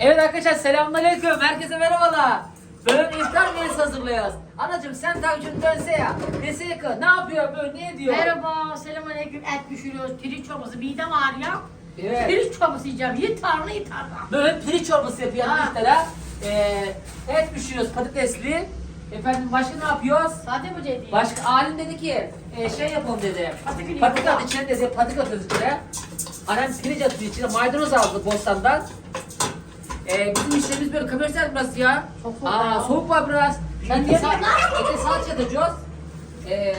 Evet arkadaşlar selamünaleyküm. Herkese merhabalar. Bugün iftar menüsü hazırlıyoruz. Anacığım sen tavcını dönse ya. Dese ki ne yapıyor böyle ne diyor? Merhaba, selamünaleyküm. Et pişiriyoruz, pirinç çorbası. Midem ağrıyor. Evet. Pirinç çorbası yiyeceğim. Yitarlı yitarlı. Böyle pirinç çorbası yapıyor Ha. iftara. Ee, et pişiriyoruz patatesli. Efendim başka ne yapıyoruz? Sade mi dedi? Başka alim dedi ki e, şey yapalım dedi. Patik Patik yapalım. at içine dedi patik atıyoruz içine. Annem pirinç atıyor içine maydanoz aldı bostandan. E, bizim işlerimiz böyle kamersel biraz ya. Çok soğuk Aa, ya. soğuk var biraz. Ete niye sal- ete salça atacağız? E,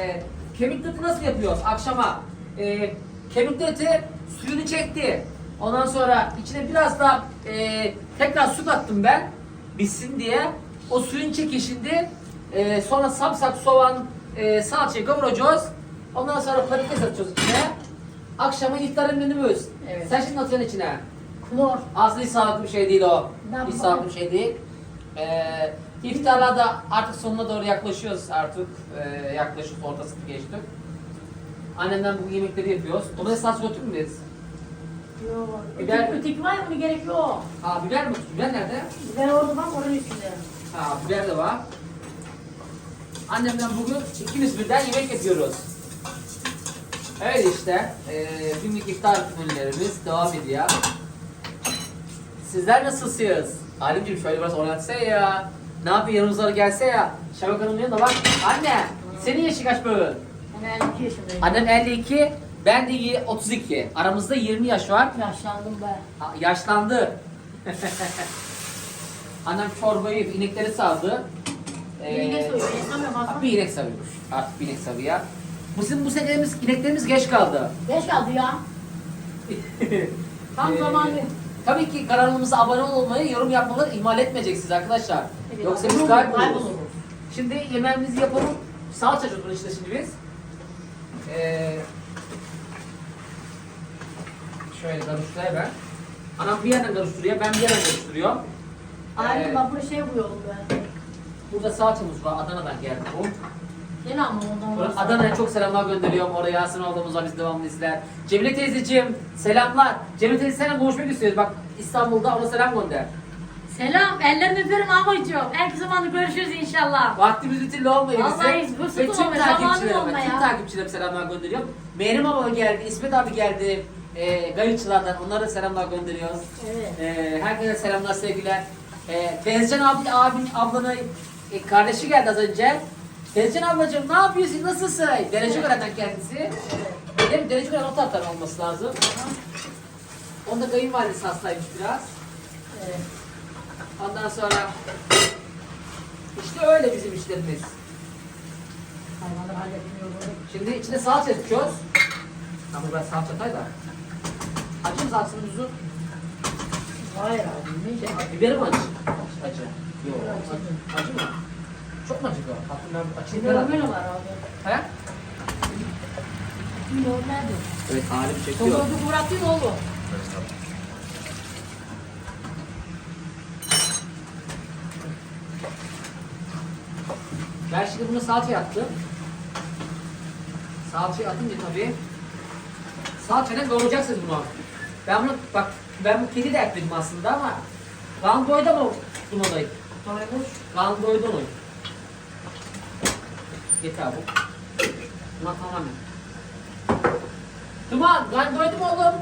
kemik eti nasıl yapıyoruz akşama? E, kemik eti suyunu çekti. Ondan sonra içine biraz da e, tekrar su kattım ben. Bitsin diye. O suyun çekişinde e, sonra samsak, soğan, e, salçayı kavuracağız. Ondan sonra patates atacağız içine. Akşama iftarın menümüz. Evet. Sen şimdi atıyorsun içine. Klor. Aslında hiç sağlıklı bir şey değil o. Ben hiç sağlıklı bir şey değil. Ee, iftarla da artık sonuna doğru yaklaşıyoruz artık. Ee, yaklaşık ortasını geçtik. Annemden bu yemekleri yapıyoruz. Domates salça götürür müyüz? Yok. Biber Öteki, öteki var ya bunu gerek yok. Aa biber mi? Biber nerede? Biber orada bak oranın üstünde. Ha biber de var. Annemden bugün ikimiz birden yemek yapıyoruz. Öyle işte. Ee, günlük iftar menülerimiz devam ediyor. Sizler nasılsınız? Halimciğim şöyle biraz oynatsana ya. Ne yapıyor yanımıza gelse ya. Şevak Hanım'ın yanına bak. Anne senin yaşın kaç böyle? Ben 52 yaşındayım. Annem 52, ben de y- 32. Aramızda 20 yaş var. Yaşlandım ben. Ha, yaşlandı. Annem çorbayı, inekleri Artık aslında. bir inek savıyormuş. Artık bir inek savıyor. Bu bizim bu senelerimiz, ineklerimiz geç kaldı. Beş kaldı ya. Tam Ee, zamanı. Tabii ki kanalımıza abone olmayı, yorum yapmaları ihmal etmeyeceksiniz arkadaşlar. Evet, Yoksa biz kayboluruz. Şimdi yemeğimizi yapalım. Salça yapıyoruz işte şimdi biz. Ee, şöyle karıştırayım ben. Anam bir yerden karıştırıyor, ben bir yerden karıştırıyorum. Ayrıca Ee, ben buraya şey koyuyorum ben. Burada salçamız var, Adana'dan geldi bu. Ama varsa. Adana'ya çok selamlar gönderiyorum. Oraya Yasin olduğumuz var, biz devamlı izler. Cemile teyzeciğim, selamlar. Cemile teyze seninle konuşmak istiyoruz. Bak İstanbul'da ona selam gönder. Selam, ellerini öperim ablacığım. En kısa zamanda görüşürüz inşallah. Vaktimiz bitirli Vallahi bize. fırsat Ve tüm olmuyor, zamanı takipçilerime, olmuyor tüm takipçilerime selamlar gönderiyorum. Meryem abla geldi, İsmet abi geldi. E, Gayıççılardan onlara da selamlar gönderiyoruz. Evet. E, herkese selamlar, sevgiler. E, Tezcan abi, abin, ablanın e, kardeşi geldi az önce. Tezcan ablacığım ne yapıyorsun, nasılsın? Derece öğreten kendisi. Mi? Derece gören o taraftan olması lazım. Onda kayınvalidesi hastaymış biraz. Evet. Ondan sonra işte öyle bizim işlerimiz. Hayvanları halletmiyorum. Şimdi içine salça yapıyoruz. Ama biraz salça atay da. Acı mı salçanın tuzu? Hayır abi. Şey, biberi mi acı? Acı. Yok. Acı, acı mı? Çok mu acı bu? Tatlım ben acı Şimdi öyle var abi. He? Bilmiyorum nerede? Evet halim çekiyor. Soğudu bıraktın oğlum. Ben şimdi bunu salça yaptım. Salçayı atınca tabii. Salçayla kavuracaksınız bunu. Ben bunu bak ben bu kedi de etmedim aslında ama kan doydu mu bunu olayım? Doydu mu? Yeter bu. Buna tamamen. Duman, kan doydu mu oğlum?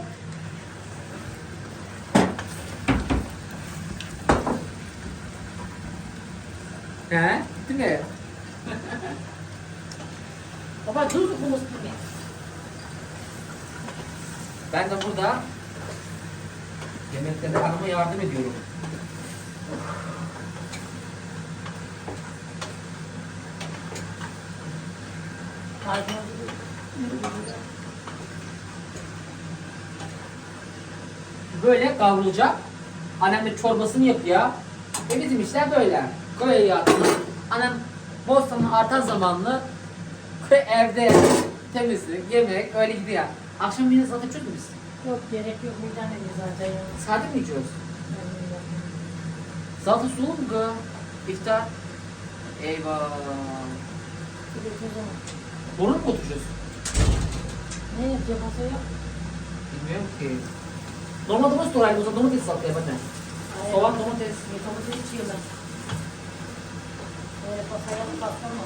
He? Değil mi? Baba tuz humus gibi. Ben de burada yemeklerde hanıma yardım ediyorum. Böyle kavrulacak. Annem de çorbasını yapıyor. E bizim işler böyle. Köye yatmış. Annem bostanın artan zamanlı köy evde temizlik, yemek öyle gidiyor. Akşam yine zaten çok biz. Yok gerek yok. Midem ediyor zaten. Sade mi bilmiyorum. Salata sulu mu? İftar. Eyvah. Bir de o zaman. Borun mu oturacağız? Ne yapacağım masaya? Bilmiyorum ki. Normal domates doğrayalım o zaman domates salataya bakın. Hayır. Soğan Orada içiyorlar. Böyle pasayalım patlama.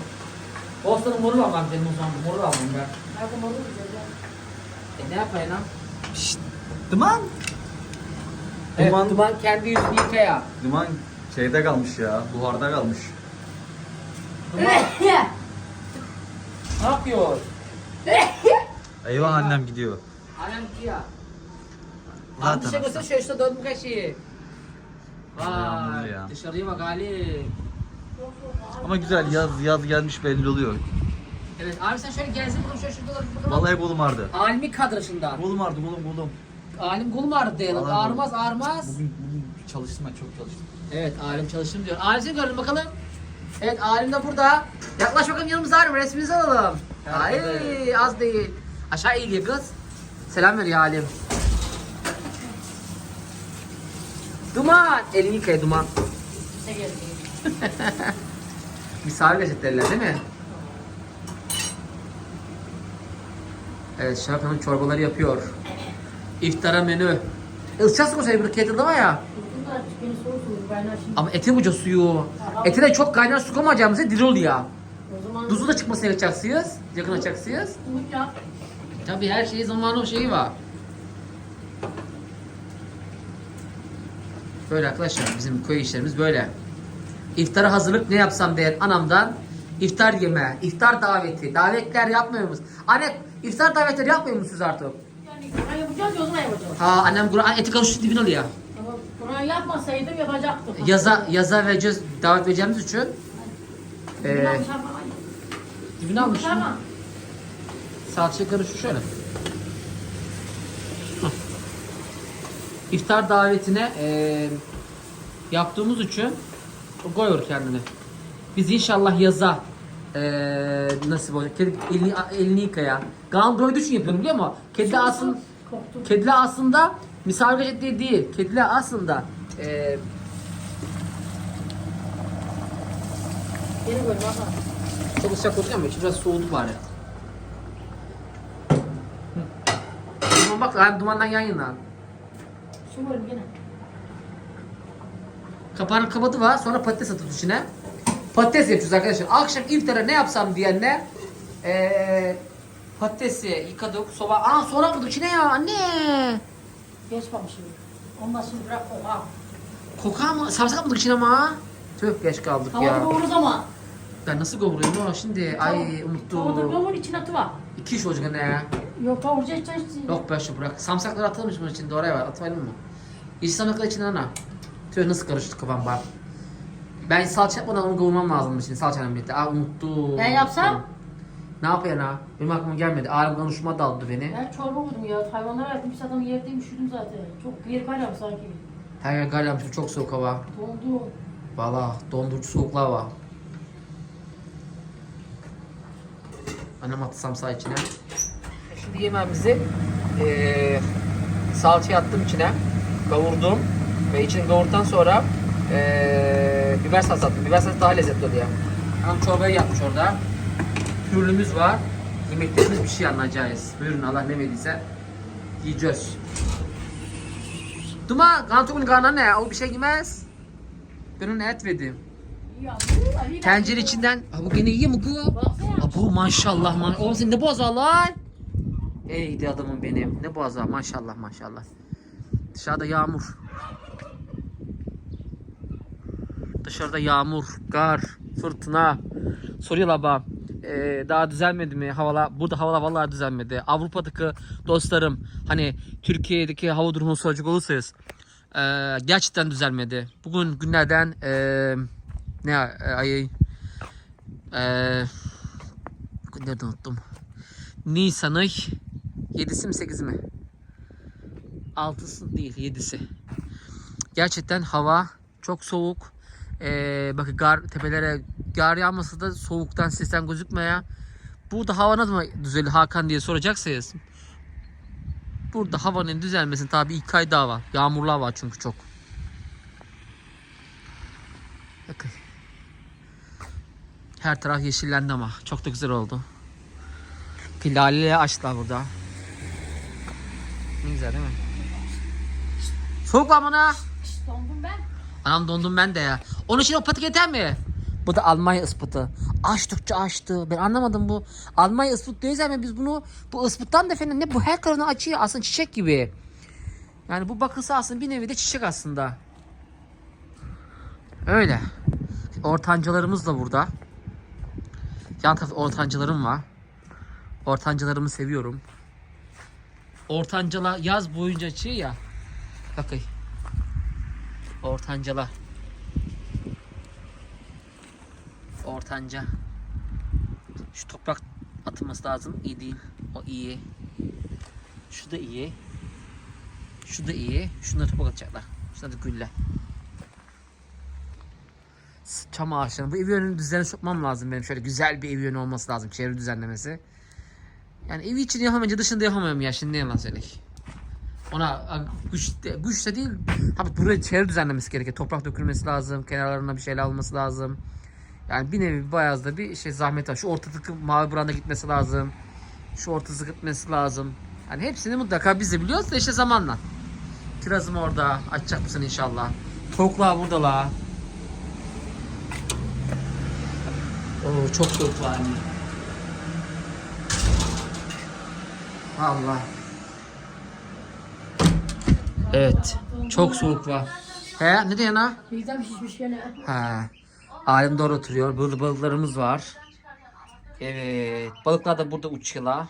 Bostanın moru var lan benim o zaman. Moru aldım ben. Nerede malı güzel ya. E ne yapayım lan? Şşt. Duman. Evet, Duman. duman kendi yüzünü yıkaya. Duman şeyde kalmış ya. Buharda kalmış. Duman ne yapıyor? Eyvah annem gidiyor. Annem gidiyor. Zaten Abi bir şey göster şöyle işte döndüm kaşı. Yağmurlu Vay ya. dışarıya bak Ali. Ama güzel yaz yaz gelmiş belli oluyor. Evet abi sen şöyle gezin bakalım şöyle şurada bakalım. Vallahi kolum ağrıdı. Alimi kadraşında. Kolum ağrıdı kolum kolum. Alim kulum ağrıdı diyelim. Vallahi Ağrımaz ağrımaz. Bugün, bugün çalıştım ben çok çalıştım. Evet Alim çalıştım diyor. Alim'i gördüm bakalım. Evet Alim de burada. Yaklaş bakalım yanımıza Alim resminizi alalım. Ay az değil. Aşağı eğiliyor kız. Selam veriyor Alim. Duman. Elini yıkaya Duman. Misafir lezzetlerler değil mi? Evet Şarap Hanım çorbaları yapıyor. İftara menü. Isıtacağız mı seni bir kettle'da var ya. Bunlar beni soğuk soğuk kaynar şimdi. Ama eti buca suyu. Eti de çok kaynar su koymayacağımızda diri oluyor. O zaman Duzu da çıkmasını yapacaksınız. Yakın açacaksınız. Umut. Tabii her şeyi zamanı o şeyi var. Böyle arkadaşlar bizim köy işlerimiz böyle. İftara hazırlık ne yapsam diye anamdan iftar yeme, iftar daveti, davetler yapmıyor musunuz? Anne iftar davetleri yapmıyor musunuz artık? Yani yapacağız ya o zaman yapacağız. Ha annem Kur'an eti karıştı dibine alıyor. Kur'an yapmasaydım yapacaktım. Yaza, yaza vereceğiz, davet vereceğimiz için. Ee, dibine almış. Tamam. Salça karışıyor şöyle. İftar davetine eee, yaptığımız için koyuyor kendini. Biz inşallah yaza eee nasıl olacak? Kedi elini, elini yıkaya. Kaan doyduğu için yapıyorum biliyor musun? Kedi aslında. Kediler aslında misafir ettiği değil. Kediler aslında eee Geri koy baba. çok sıcak olacak ama içi biraz soğudu bari. Duman bak abi dumandan yan yana. Koyayım gene. Kapağını kapadı var. Sonra patates atıp içine. Patates yapacağız arkadaşlar. Akşam iftara ne yapsam diyenler ee, patatesi yıkadık. Soba. Aa sonra atmadık içine ya anne. Geç bamışım. Ondan şimdi bırak koka. Kokar mı? Sarımsak atmadık içine ama. Tüh geç kaldık ya. kavururuz ama. Ben nasıl kavuruyorum o şimdi? Ay Havada unuttum. kavur içine atıver. İki iş olacak anne ya. Yok kavuracağız içine. Yok be şu bırak. Samsaklar atılmış bunun içinde oraya var. Atmayalım mı? İç samsaklar içine ana. Tüh nasıl karıştı kafam bak. Ben salça yapmadan onu kavurmam lazım şimdi salçayla birlikte. Aa unuttum. Ben yapsam? Ne yapayım ha? Benim aklıma gelmedi. Ağrım konuşma daldı beni. Ben çorba koydum ya. Hayvanlara verdim. Bir adamı yerdeyim üşüdüm zaten. Çok yer kaynar sanki. Her yer yağmış. Çok soğuk hava. Dondu. Valla dondurucu soğuklar var. Annem attı samsağı içine. Şimdi yemeğimizi eee salçaya attım içine. Kavurdum. Ve içini kavurduktan sonra eee biber salçası attım. Biber salçası daha lezzetli oluyor. Hanım çorbayı yapmış orada. Pürlümüz var. Yemeklerimiz bir şey anlayacağız. Buyurun Allah ne verdiyse yiyeceğiz. Duma, kantomun karnına ne? O bir şey yemez. Ben ona et verdim. Tencere içinden. Ha bu gene iyi mi bu? Ha bu maşallah man. Oğlum sen ne boğazı lan? Ey de adamım benim. Ne boğazı maşallah maşallah. Dışarıda yağmur. Dışarıda yağmur, kar, fırtına. Soruyorlar bana. Ee, daha düzelmedi mi havalar? Burada havalar vallahi düzelmedi. Avrupa'daki dostlarım hani Türkiye'deki hava durumunu soracak olursanız ee, gerçekten düzelmedi. Bugün günlerden ee, ne ay ee, bugün nereden unuttum? Nisan'ın 7'si mi 8'i mi? 6'sı değil 7'si. Gerçekten hava çok soğuk. Ee, bakın gar tepelere gar yağması da soğuktan sesten gözükmeye. Burada hava nasıl düzelir Hakan diye soracaksanız. Burada havanın düzelmesinin tabi ilk ay daha var. Yağmurlar var çünkü çok. Bakın. Her taraf yeşillendi ama. Çok da güzel oldu. Laleyle açtılar burada. Ne güzel değil mi? Soğuk var bana. Dondum ben. Anam dondum ben de ya. Onun için o patik yeter mi? Bu da Almanya ıspıtı. Açtıkça açtı. Ben anlamadım bu. Almanya ıspıt diyoruz ama biz bunu bu ıspıttan da efendim ne bu her tarafını açıyor aslında çiçek gibi. Yani bu bakılsa aslında bir nevi de çiçek aslında. Öyle. Ortancalarımız da burada. Yan tarafta ortancalarım var. Ortancalarımı seviyorum. Ortancala yaz boyunca açıyor ya. Bakın. Ortancala. Ortanca. Şu toprak atılması lazım. İyi değil. O iyi. Şu da iyi. Şu da iyi. Şunları toprak atacaklar. Şunlar da gülle. S- Çam ağaçları. Bu ev yönünü düzene sokmam lazım benim. Şöyle güzel bir ev yönü olması lazım. Çevre düzenlemesi. Yani evi için yapamayınca dışında yapamıyorum ya. Şimdi ne yalan söyleyeyim. Ona güç, güç de değil. Tabii buraya çevre düzenlemesi gerekiyor. Toprak dökülmesi lazım. Kenarlarına bir şeyler alması lazım. Yani bir nevi bayağı da bir şey zahmet var. Şu ortadaki mavi branda gitmesi lazım. Şu ortası gitmesi lazım. Yani hepsini mutlaka biz de biliyoruz da işte zamanla. Kirazım orada. Açacak mısın inşallah. Tavuklar burada la. Oo çok var anne. Allah. Evet. Çok soğuk var. He ne diyorsun ha? Midem şişmiş gene. Ha. Alim doğru oturuyor. Burada balıklarımız var. Evet. Balıklar da burada uçuyorlar.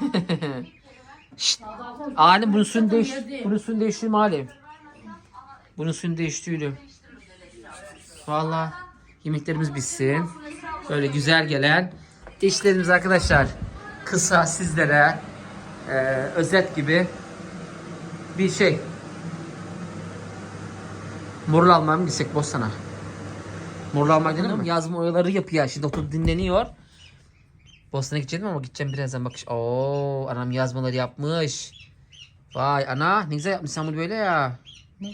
Şşt. Alim bunun suyunu değiş bunun suyunu değiştireyim Alim. Bunun suyunu değiştirelim. Valla yemeklerimiz bitsin. Böyle güzel gelen işlerimiz arkadaşlar kısa sizlere e, özet gibi bir şey. Morul almaya mı gitsek Bostan'a? Morul almaya gidelim mi? Yazma oyaları yapıyor. Şimdi oturup dinleniyor. Bostan'a gideceğim ama gideceğim birazdan bak. Oo, anam yazmaları yapmış. Vay ana ne güzel yapmış sen bunu böyle ya. Ne?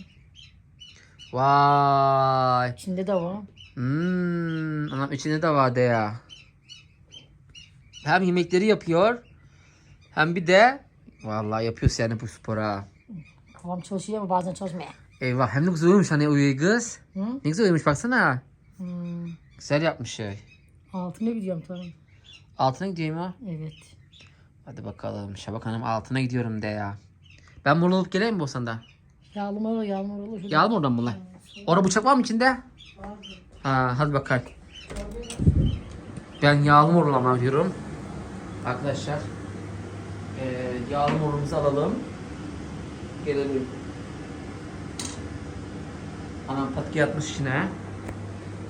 Vay. İçinde de var. Hmm, anam içinde de var de ya. Hem yemekleri yapıyor. Hem bir de vallahi yapıyorsun yani bu spora. Kafam çalışıyor ama bazen çalışmıyor. Eyvah hem de güzel uyumuş hani uyuyor kız. Hı? Ne güzel uyumuş baksana. Hmm. Güzel yapmış şey. Altına gidiyorum tamam. Altına gideyim ha. Evet. Hadi bakalım Şabak Hanım altına gidiyorum de ya. Ben bunu alıp geleyim mi? Yağlama olur, yağlama olur. Şöyle- Yağlı mı oradan bunlar? Orada bıçak var mı içinde? Ha, hadi bakalım. Ben yağlı morulama diyorum. Arkadaşlar. Ee, yağlı morumuzu alalım. Gelelim. Anam patki yatmış içine.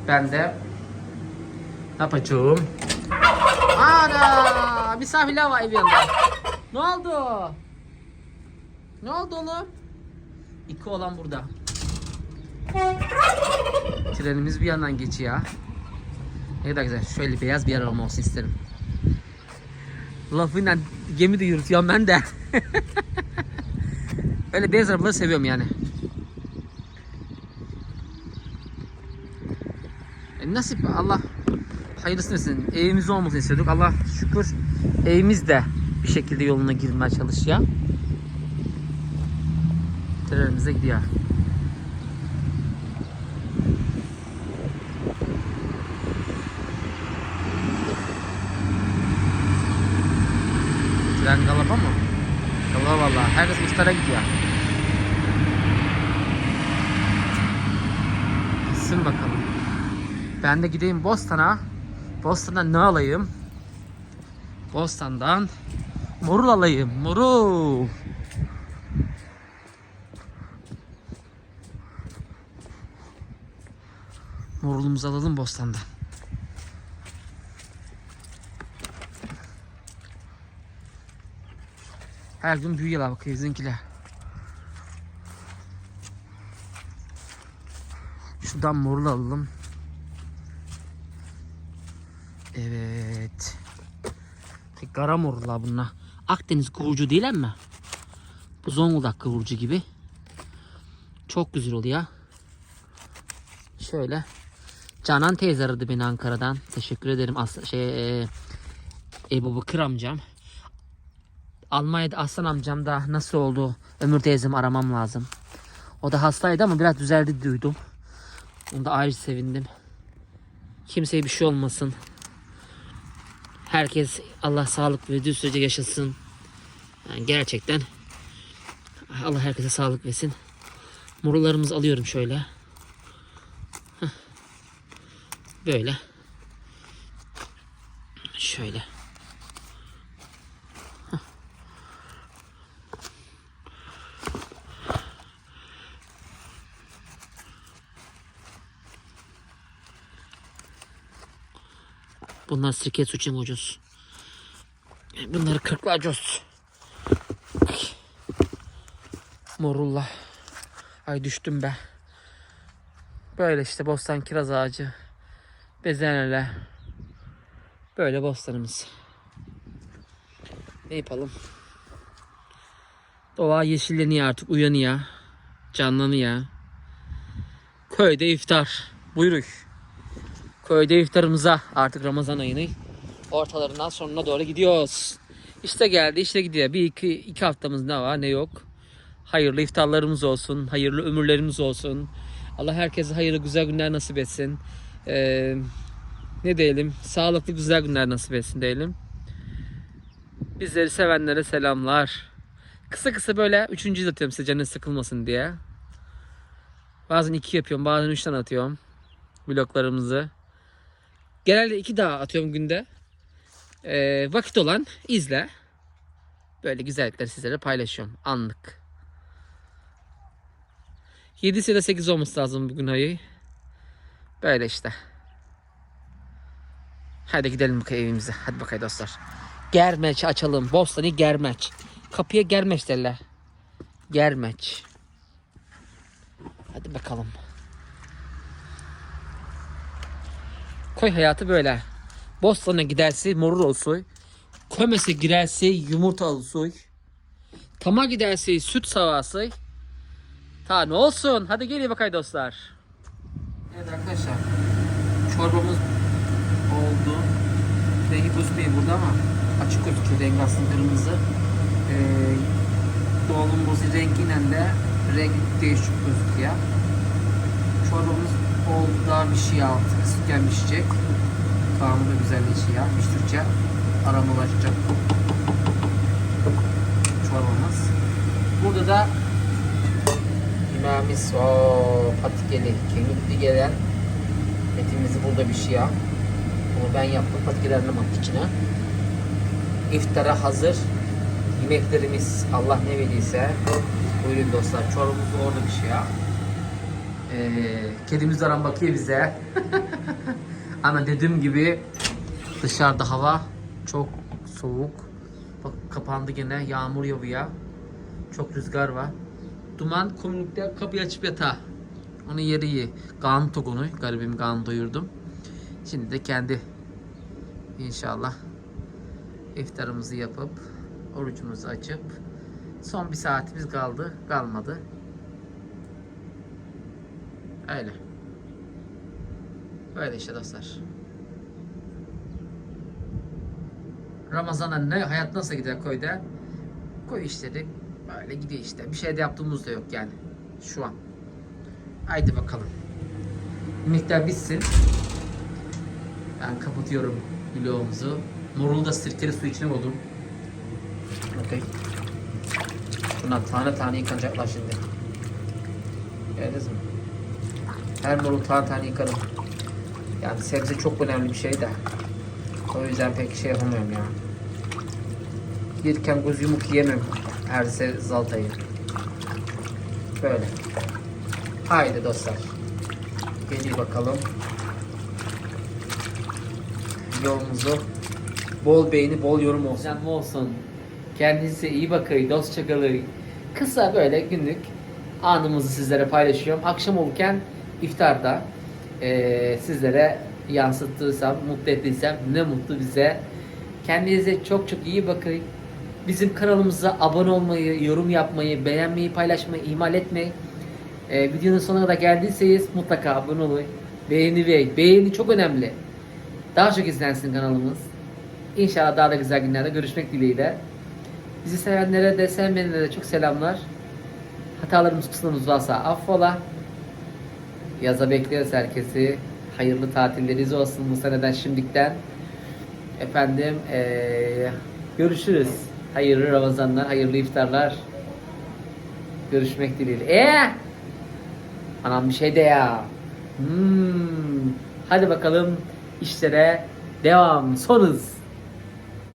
Ben de ne yapacağım? Ana! Misafirler var ev yanında. Ne oldu? Ne oldu oğlum? İki olan burada. Trenimiz bir yandan geçiyor. Ne kadar güzel. Şöyle beyaz bir araba olsun isterim. Lafıyla gemi de yürütüyorum ben de. Öyle beyaz arabaları seviyorum yani. E nasip Allah hayırlısını versin. Evimiz olmasını istiyorduk. Allah şükür evimiz de bir şekilde yoluna girmeye çalışıyor. Trenimize gidiyor. Tren galapa mı? Galapa valla. Herkes iftara gidiyor. Gitsin bakalım. Ben de gideyim Bostan'a. Bostan'dan ne alayım? Bostan'dan morul alayım. Morul. Morulumuzu alalım Bostan'dan. Her gün büyüyorlar bakıyor bizimkiler. Şuradan morul alalım. Evet. Kara morullar bunlar. Akdeniz kıvırcığı değil mi? Bu Zonguldak kıvırcığı gibi. Çok güzel oluyor. Şöyle. Canan teyze aradı beni Ankara'dan. Teşekkür ederim. As şey, e, Ebu Bakır amcam. Almanya'da Aslan amcam da nasıl oldu? Ömür teyzemi aramam lazım. O da hastaydı ama biraz düzeldi duydum. Onu da ayrı sevindim. Kimseye bir şey olmasın. Herkes Allah sağlık verdiği sürece yaşasın. Yani gerçekten Allah herkese sağlık versin. Morularımızı alıyorum şöyle. Böyle. Şöyle. Bunlar sirke suçu ucuz. Bunları kırklayacağız. Morullah. Ay düştüm be. Böyle işte bostan kiraz ağacı. Bezenele. Böyle bostanımız. Ne yapalım? Doğa yeşilleniyor artık uyanıyor. Canlanıyor. Köyde iftar. Buyruk. Köyde iftarımıza artık Ramazan ayını ortalarından sonuna doğru gidiyoruz. İşte geldi işte gidiyor. Bir iki, iki haftamız ne var ne yok. Hayırlı iftarlarımız olsun. Hayırlı ömürlerimiz olsun. Allah herkese hayırlı güzel günler nasip etsin. Ee, ne diyelim? Sağlıklı güzel günler nasip etsin diyelim. Bizleri sevenlere selamlar. Kısa kısa böyle üçüncü atıyorum size canınız sıkılmasın diye. Bazen iki yapıyorum, bazen üçten atıyorum vloglarımızı. Genelde iki daha atıyorum günde. Ee, vakit olan izle. Böyle güzellikleri sizlere paylaşıyorum. Anlık. 7 ya da 8 olması lazım bugün ayı. Böyle işte. Hadi gidelim bakayım evimize. Hadi bakayım dostlar. Germeç açalım. Bostanı germeç. Kapıya germeç derler. Germeç. Hadi bakalım. Koy hayatı böyle. Bostana giderse morur olsun. Kömese girerse yumurta olsun. Tama giderse süt savası. Ta ne olsun. Hadi gelin bakayım dostlar. Evet arkadaşlar. Çorbamız oldu. Rengi bozmayın burada ama açık gözüküyor rengi aslında kırmızı. Ee, doğalın bozu rengiyle de renk değişik gözüküyor. Çorbamız oldu daha bir şey altı kısıkken pişecek. Kıvamı da güzelleşiyor. Piştikçe aromalaşacak çorbamız. Burada da yemeğimiz o patikeli, kemikli gelen etimizi burada pişiyor. Bunu ben yaptım. Attım içine. İftara hazır yemeklerimiz Allah ne verdiyse buyurun dostlar çorbamız da orada pişiyor. Ee, kedimiz de aran bakıyor bize. Ama dediğim gibi dışarıda hava çok soğuk. Bak kapandı gene yağmur yağıyor. Çok rüzgar var. Duman komünlükte kapıyı açıp yata. Onun yeri iyi. Kan tokunu. Garibim kan doyurdum. Şimdi de kendi inşallah iftarımızı yapıp orucumuzu açıp son bir saatimiz kaldı. Kalmadı. Öyle. Böyle işte dostlar. Ramazan'a ne hayat nasıl gider köyde? Koy işleri böyle gidiyor işte. Bir şey de yaptığımız da yok yani. Şu an. Haydi bakalım. Miktar bitsin. Ben kapatıyorum vlogumuzu. Morulu da sirkeli su içine koydum. Okey. Bunlar tane tane yıkanacaklar şimdi. Gördünüz mü? Her morul tane tane yıkarım. Yani sebze çok önemli bir şey de. O yüzden pek şey yapamıyorum ya. Yerken göz yumuk yiyemem. Her zaltayı. Böyle. Haydi dostlar. Geliyor bakalım. Yolumuzu bol beğeni, bol yorum olsun. Canlı olsun. Kendinize iyi bakın, dostça kalın. Kısa böyle günlük anımızı sizlere paylaşıyorum. Akşam olurken iftarda eee, sizlere yansıttıysam, mutlu ettiysem ne mutlu bize. Kendinize çok çok iyi bakın. Bizim kanalımıza abone olmayı, yorum yapmayı, beğenmeyi, paylaşmayı ihmal etmeyin. Ee, videonun sonuna kadar geldiyseniz mutlaka abone olun. Beğeni ve beğeni çok önemli. Daha çok izlensin kanalımız. İnşallah daha da güzel günlerde görüşmek dileğiyle. Bizi sevenlere de sevmeyenlere de çok selamlar. Hatalarımız kusurumuz varsa affola. Yaza bekliyoruz herkesi. Hayırlı tatilleriniz olsun bu seneden şimdikten. Efendim eee, görüşürüz. Hayırlı Ramazanlar, hayırlı iftarlar. Görüşmek dileğiyle. Ee? Anam bir şey de ya. Hmm. Hadi bakalım işlere devam. Son hız.